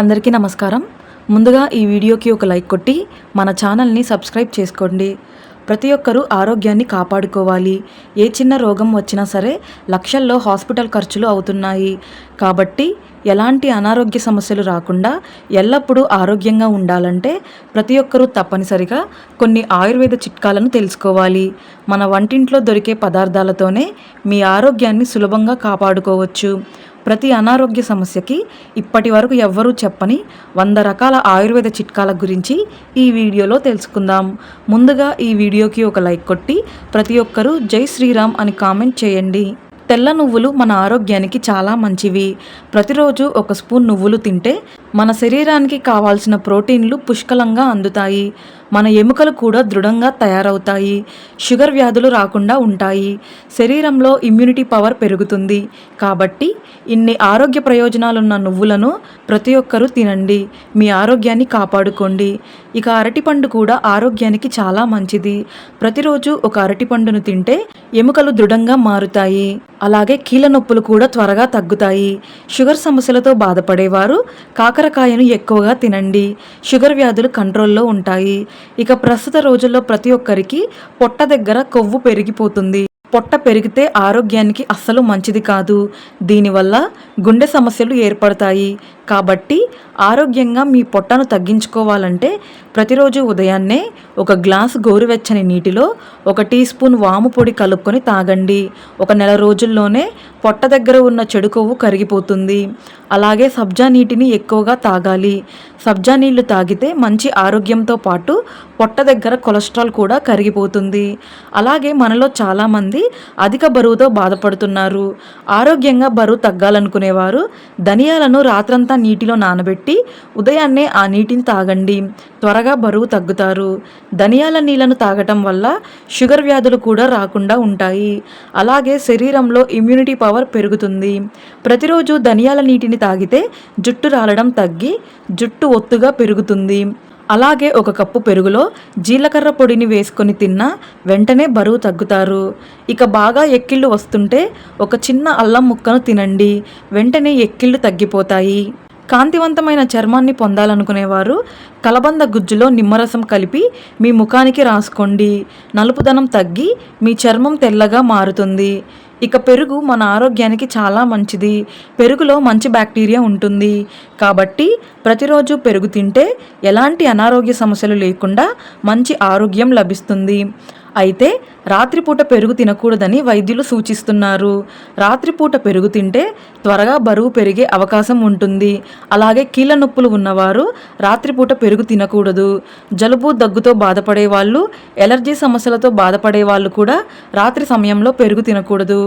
అందరికీ నమస్కారం. ముందుగా ఈ వీడియోకి ఒక లైక్ కొట్టి మన ఛానల్ని సబ్స్క్రైబ్ చేసుకోండి. ప్రతి ఒక్కరూ ఆరోగ్యాన్ని కాపాడుకోవాలి. ఏ చిన్న రోగం వచ్చినా సరే లక్షల్లో హాస్పిటల్ ఖర్చులు అవుతున్నాయి. కాబట్టి ఎలాంటి అనారోగ్య సమస్యలు రాకుండా ఎల్లప్పుడూ ఆరోగ్యంగా ఉండాలంటే ప్రతి ఒక్కరూ తప్పనిసరిగా కొన్ని ఆయుర్వేద చిట్కాలను తెలుసుకోవాలి. మన వంటింట్లో దొరికే పదార్థాలతోనే మీ ఆరోగ్యాన్ని సులభంగా కాపాడుకోవచ్చు. ప్రతి అనారోగ్య సమస్యకి ఇప్పటి వరకు ఎవ్వరూ చెప్పని వంద రకాల ఆయుర్వేద చిట్కాల గురించి ఈ వీడియోలో తెలుసుకుందాం. ముందుగా ఈ వీడియోకి ఒక లైక్ కొట్టి ప్రతి ఒక్కరూ జై శ్రీరామ్ అని కామెంట్ చేయండి. తెల్ల నువ్వులు మన ఆరోగ్యానికి చాలా మంచివి. ప్రతిరోజు ఒక స్పూన్ నువ్వులు తింటే మన శరీరానికి కావాల్సిన ప్రోటీన్లు పుష్కలంగా అందుతాయి. మన ఎముకలు కూడా దృఢంగా తయారవుతాయి. షుగర్ వ్యాధులు రాకుండా ఉంటాయి. శరీరంలో ఇమ్యూనిటీ పవర్ పెరుగుతుంది. కాబట్టి ఇన్ని ఆరోగ్య ప్రయోజనాలున్న నువ్వులను ప్రతి ఒక్కరూ తినండి. మీ ఆరోగ్యాన్ని కాపాడుకోండి. ఇక అరటిపండు కూడా ఆరోగ్యానికి చాలా మంచిది. ప్రతిరోజు ఒక అరటిపండును తింటే ఎముకలు దృఢంగా మారుతాయి. అలాగే కీళ్ళ నొప్పులు కూడా త్వరగా తగ్గుతాయి. షుగర్ సమస్యలతో బాధపడేవారు కాకరకాయను ఎక్కువగా తినండి. షుగర్ వ్యాధులు కంట్రోల్లో ఉంటాయి. ఇక ప్రస్తుత రోజుల్లో ప్రతి ఒక్కరికి పొట్ట దగ్గర కొవ్వు పెరిగిపోతుంది. పొట్ట పెరిగితే ఆరోగ్యానికి అస్సలు మంచిది కాదు. దీనివల్ల గుండె సమస్యలు ఏర్పడతాయి. కాబట్టి ఆరోగ్యంగా మీ పొట్టను తగ్గించుకోవాలంటే ప్రతిరోజు ఉదయాన్నే ఒక గ్లాసు గోరువెచ్చని నీటిలో ఒక టీ స్పూన్ వాము పొడి కలుపుకొని తాగండి. ఒక నెల రోజుల్లోనే పొట్ట దగ్గర ఉన్న చెడు కొవ్వు కరిగిపోతుంది. అలాగే సబ్జా నీటిని ఎక్కువగా తాగాలి. సబ్జా నీళ్ళు తాగితే మంచి ఆరోగ్యంతో పాటు పొట్ట దగ్గర కొలెస్ట్రాల్ కూడా కరిగిపోతుంది. అలాగే మనలో చాలామంది అధిక బరువుతో బాధపడుతున్నారు. ఆరోగ్యంగా బరువు తగ్గాలనుకునేవారు ధనియాలను రాత్రంతా నీటిలో నానబెట్టి ఉదయాన్నే ఆ నీటిని తాగండి. త్వరగా బరువు తగ్గుతారు. ధనియాల నీళ్ళను తాగటం వల్ల షుగర్ వ్యాధులు కూడా రాకుండా ఉంటాయి. అలాగే శరీరంలో ఇమ్యూనిటీ పవర్ పెరుగుతుంది. ప్రతిరోజు ధనియాల నీటిని తాగితే జుట్టు రాలడం తగ్గి జుట్టు ఒత్తుగా పెరుగుతుంది. అలాగే ఒక కప్పు పెరుగులో జీలకర్ర పొడిని వేసుకొని తిన్నా వెంటనే బరువు తగ్గుతారు. ఇక బాగా ఎక్కిళ్ళు వస్తుంటే ఒక చిన్న అల్లం ముక్కను తినండి. వెంటనే ఎక్కిళ్ళు తగ్గిపోతాయి. కాంతివంతమైన చర్మాన్ని పొందాలనుకునేవారు. కలబంద గుజ్జులో నిమ్మరసం కలిపి మీ ముఖానికి రాసుకోండి. నలుపుదనం తగ్గి మీ చర్మం తెల్లగా మారుతుంది. ఇక పెరుగు మన ఆరోగ్యానికి చాలా మంచిది. పెరుగులో మంచి బ్యాక్టీరియా ఉంటుంది. కాబట్టి ప్రతిరోజు పెరుగు తింటే ఎలాంటి అనారోగ్య సమస్యలు లేకుండా మంచి ఆరోగ్యం లభిస్తుంది. అయితే రాత్రిపూట పెరుగు తినకూడదని వైద్యులు సూచిస్తున్నారు. రాత్రిపూట పెరుగు తింటే త్వరగా బరువు పెరిగే అవకాశం ఉంటుంది. అలాగే కీళ్ళ నొప్పులు ఉన్నవారు రాత్రిపూట పెరుగు తినకూడదు. జలుబు దగ్గుతో బాధపడే వాళ్ళు ఎలర్జీ సమస్యలతో బాధపడే వాళ్ళు కూడా రాత్రి సమయంలో పెరుగు తినకూడదు.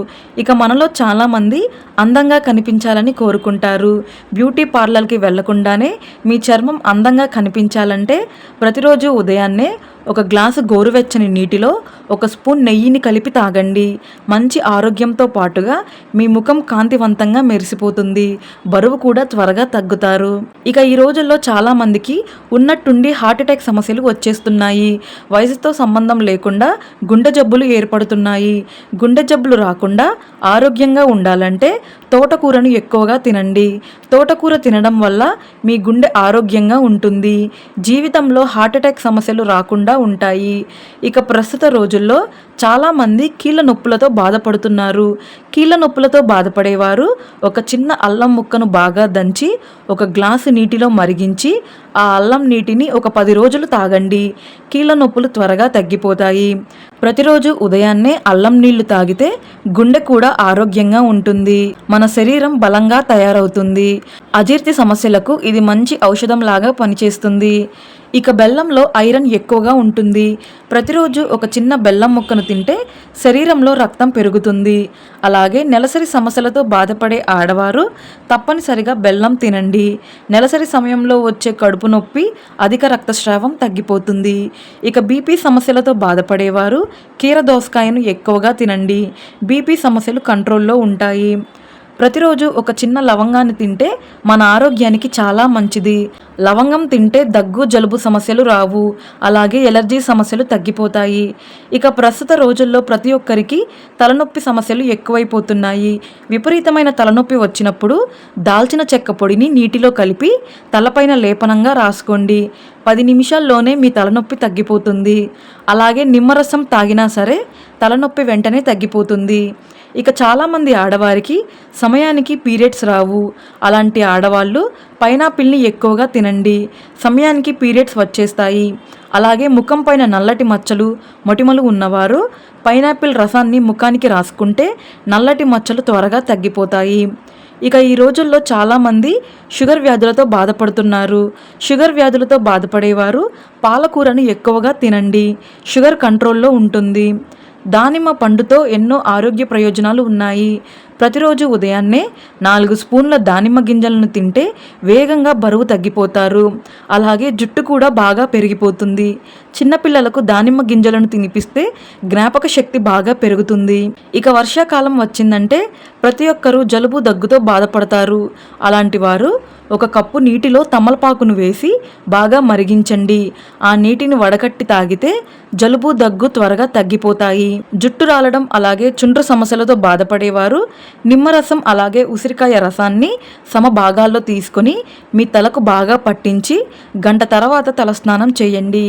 ఇక మనలో చాలామంది అందంగా కనిపించాలని కోరుకుంటారు. బ్యూటీ పార్లర్కి వెళ్ళకుండానే మీ చర్మం అందంగా కనిపించాలంటే ప్రతిరోజు ఉదయాన్నే ఒక గ్లాసు గోరువెచ్చని నీటిలో ఒక స్పూన్ నెయ్యిని కలిపి తాగండి. మంచి ఆరోగ్యంతో పాటుగా మీ ముఖం కాంతివంతంగా మెరిసిపోతుంది. బరువు కూడా త్వరగా తగ్గుతారు. ఇక ఈ రోజుల్లో చాలా మందికి ఉన్నట్టుండి హార్ట్ అటాక్ సమస్యలు వచ్చేస్తున్నాయి. వయసుతో సంబంధం లేకుండా గుండె జబ్బులు ఏర్పడుతున్నాయి. గుండె జబ్బులు రాకుండా ఆరోగ్యంగా ఉండాలంటే తోటకూరను ఎక్కువగా తినండి. తోటకూర తినడం వల్ల మీ గుండె ఆరోగ్యంగా ఉంటుంది. జీవితంలో హార్ట్ అటాక్ సమస్యలు రాకుండా ఉంటాయి. ఇక ప్రస్తుత రోజు రోజుల్లో చాలామంది కీళ్ళ నొప్పులతో బాధపడుతున్నారు. కీళ్ళ నొప్పులతో బాధపడేవారు ఒక చిన్న అల్లం ముక్కను బాగా దంచి ఒక గ్లాసు నీటిలో మరిగించి ఆ అల్లం నీటిని ఒక పది రోజులు తాగండి. కీళ్ళ నొప్పులు త్వరగా తగ్గిపోతాయి. ప్రతిరోజు ఉదయాన్నే అల్లం నీళ్ళు తాగితే గుండె కూడా ఆరోగ్యంగా ఉంటుంది. మన శరీరం బలంగా తయారవుతుంది. అజీర్తి సమస్యలకు ఇది మంచి ఔషధం లాగా పనిచేస్తుంది. ఇక బెల్లంలో ఐరన్ ఎక్కువగా ఉంటుంది. ప్రతిరోజు ఒక చిన్న బెల్లం ముక్కను తింటే శరీరంలో రక్తం పెరుగుతుంది. అలాగే నెలసరి సమస్యలతో బాధపడే ఆడవారు తప్పనిసరిగా బెల్లం తినండి. నెలసరి సమయంలో వచ్చే కడుపు నొప్పి అధిక రక్తస్రావం తగ్గిపోతుంది. ఇక బీపీ సమస్యలతో బాధపడేవారు కీర దోసకాయను ఎక్కువగా తినండి. బీపీ సమస్యలు కంట్రోల్లో ఉంటాయి. ప్రతిరోజు ఒక చిన్న లవంగాన్ని తింటే మన ఆరోగ్యానికి చాలా మంచిది. లవంగం తింటే దగ్గు జలుబు సమస్యలు రావు. అలాగే ఎలర్జీ సమస్యలు తగ్గిపోతాయి. ఇక ప్రస్తుత రోజుల్లో ప్రతి ఒక్కరికి తలనొప్పి సమస్యలు ఎక్కువైపోతున్నాయి. విపరీతమైన తలనొప్పి వచ్చినప్పుడు దాల్చిన చెక్క పొడిని నీటిలో కలిపి తలపైన లేపనంగా రాసుకోండి. పది నిమిషాల్లోనే మీ తలనొప్పి తగ్గిపోతుంది. అలాగే నిమ్మరసం తాగినా సరే తలనొప్పి వెంటనే తగ్గిపోతుంది. ఇక చాలామంది ఆడవారికి సమయానికి పీరియడ్స్ రావు. అలాంటి ఆడవాళ్ళు పైనాపిల్ని ఎక్కువగా తినండి. సమయానికి పీరియడ్స్ వచ్చేస్తాయి. అలాగే ముఖం పైన నల్లటి మచ్చలు మొటిమలు ఉన్నవారు పైనాపిల్ రసాన్ని ముఖానికి రాసుకుంటే నల్లటి మచ్చలు త్వరగా తగ్గిపోతాయి. ఇక ఈ రోజుల్లో చాలామంది షుగర్ వ్యాధులతో బాధపడుతున్నారు. షుగర్ వ్యాధులతో బాధపడేవారు పాలకూరను ఎక్కువగా తినండి. షుగర్ కంట్రోల్లో ఉంటుంది. దానిమ్మ పండుతో ఎన్నో ఆరోగ్య ప్రయోజనాలు ఉన్నాయి. ప్రతిరోజు ఉదయాన్నే నాలుగు స్పూన్ల దానిమ్మ గింజలను తింటే వేగంగా బరువు తగ్గిపోతారు. అలాగే జుట్టు కూడా బాగా పెరిగిపోతుంది. చిన్నపిల్లలకు దానిమ్మ గింజలను తినిపిస్తే జ్ఞాపక శక్తి బాగా పెరుగుతుంది. ఇక వర్షాకాలం వచ్చిందంటే ప్రతి ఒక్కరూ జలుబు దగ్గుతో బాధపడతారు. అలాంటి వారు ఒక కప్పు నీటిలో తమలపాకును వేసి బాగా మరిగించండి. ఆ నీటిని వడకట్టి తాగితే జలుబు దగ్గు త్వరగా తగ్గిపోతాయి. జుట్టు రాలడం అలాగే చుండ్రు సమస్యలతో బాధపడేవారు నిమ్మరసం అలాగే ఉసిరికాయ రసాన్ని సమ భాగాల్లో తీసుకొని మీ తలకు బాగా పట్టించి గంట తర్వాత తలస్నానం చేయండి.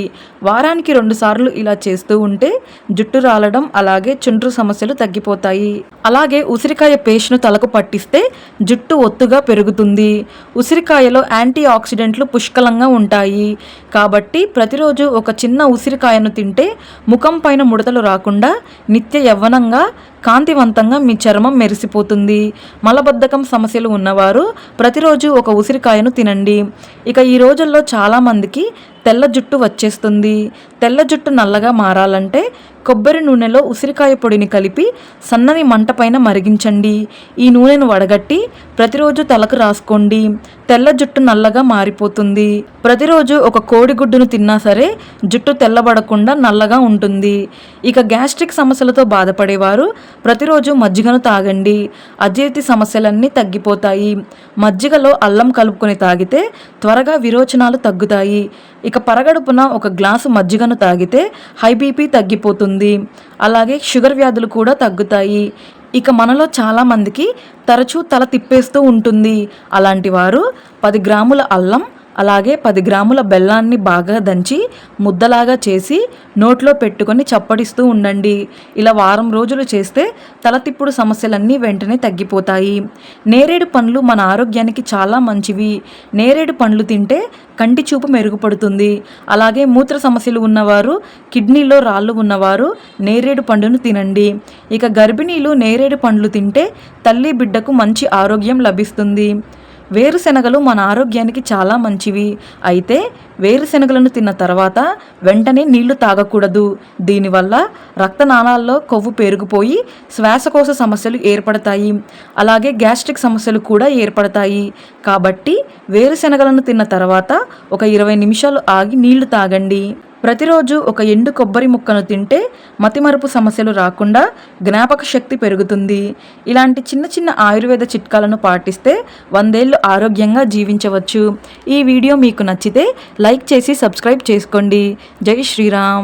వారానికి రెండుసార్లు ఇలా చేస్తూ ఉంటే జుట్టు రాలడం అలాగే చుండ్రు సమస్యలు తగ్గిపోతాయి. అలాగే ఉసిరికాయ పేస్ట్ను తలకు పట్టిస్తే జుట్టు ఒత్తుగా పెరుగుతుంది. ఉసిరికాయలో యాంటీ ఆక్సిడెంట్లు పుష్కలంగా ఉంటాయి. కాబట్టి ప్రతిరోజు ఒక చిన్న ఉసిరికాయను తింటే ముఖం పైన ముడతలు రాకుండా నిత్య యవ్వనంగా కాంతివంతంగా మీ చర్మం మెరిసిపోతుంది. మలబద్ధకం సమస్యలు ఉన్నవారు ప్రతిరోజు ఒక ఉసిరికాయను తినండి. ఇక ఈ రోజుల్లో చాలామందికి తెల్ల జుట్టు వచ్చేస్తుంది. తెల్ల జుట్టు నల్లగా మారాలంటే కొబ్బరి నూనెలో ఉసిరికాయ పొడిని కలిపి సన్నని మంట పైన మరిగించండి. ఈ నూనెను వడగట్టి ప్రతిరోజు తలకు రాసుకోండి. తెల్ల జుట్టు నల్లగా మారిపోతుంది. ప్రతిరోజు ఒక కోడిగుడ్డును తిన్నా సరే జుట్టు తెల్లబడకుండా నల్లగా ఉంటుంది. ఇక గ్యాస్ట్రిక్ సమస్యలతో బాధపడేవారు ప్రతిరోజు మజ్జిగను తాగండి. అజీర్తి సమస్యలన్నీ తగ్గిపోతాయి. మజ్జిగలో అల్లం కలుపుకొని తాగితే త్వరగా విరోచనాలు తగ్గుతాయి. ఇక పరగడుపున ఒక గ్లాసు మజ్జిగను తాగితే హై బీపీ తగ్గిపోతుంది. అలాగే షుగర్ వ్యాధులు కూడా తగ్గుతాయి. ఇక మనలో చాలామందికి తరచూ తల తిప్పేస్తూ ఉంటుంది. అలాంటి వారు పది గ్రాముల అల్లం అలాగే పది గ్రాముల బెల్లాన్ని బాగా దంచి ముద్దలాగా చేసి నోట్లో పెట్టుకొని చప్పడిస్తూ ఉండండి. ఇలా వారం రోజులు చేస్తే తలతిప్పుడు సమస్యలన్నీ వెంటనే తగ్గిపోతాయి. నేరేడు పండ్లు మన ఆరోగ్యానికి చాలా మంచివి. నేరేడు పండ్లు తింటే కంటి చూపు మెరుగుపడుతుంది. అలాగే మూత్ర సమస్యలు ఉన్నవారు కిడ్నీలో రాళ్ళు ఉన్నవారు నేరేడు పండును తినండి. ఇక గర్భిణీలు నేరేడు పండ్లు తింటే తల్లి బిడ్డకు మంచి ఆరోగ్యం లభిస్తుంది. వేరుశెనగలు మన ఆరోగ్యానికి చాలా మంచివి. అయితే వేరుశెనగలను తిన్న తర్వాత వెంటనే నీళ్ళు తాగకూడదు. దీనివల్ల రక్తనాళాల్లో కొవ్వు పెరిగిపోయి శ్వాసకోశ సమస్యలు ఏర్పడతాయి. అలాగే గ్యాస్ట్రిక్ సమస్యలు కూడా ఏర్పడతాయి. కాబట్టి వేరుశెనగలను తిన్న తర్వాత ఒక ఇరవై నిమిషాలు ఆగి నీళ్ళు తాగండి. ప్రతిరోజు ఒక ఎండు కొబ్బరి ముక్కను తింటే మతిమరుపు సమస్యలు రాకుండా జ్ఞాపక శక్తి పెరుగుతుంది. ఇలాంటి చిన్న చిన్న ఆయుర్వేద చిట్కాలను పాటిస్తే వందేళ్ళు ఆరోగ్యంగా జీవించవచ్చు. ఈ వీడియో మీకు నచ్చితే లైక్ చేసి సబ్స్క్రైబ్ చేసుకోండి. జై శ్రీరామ్.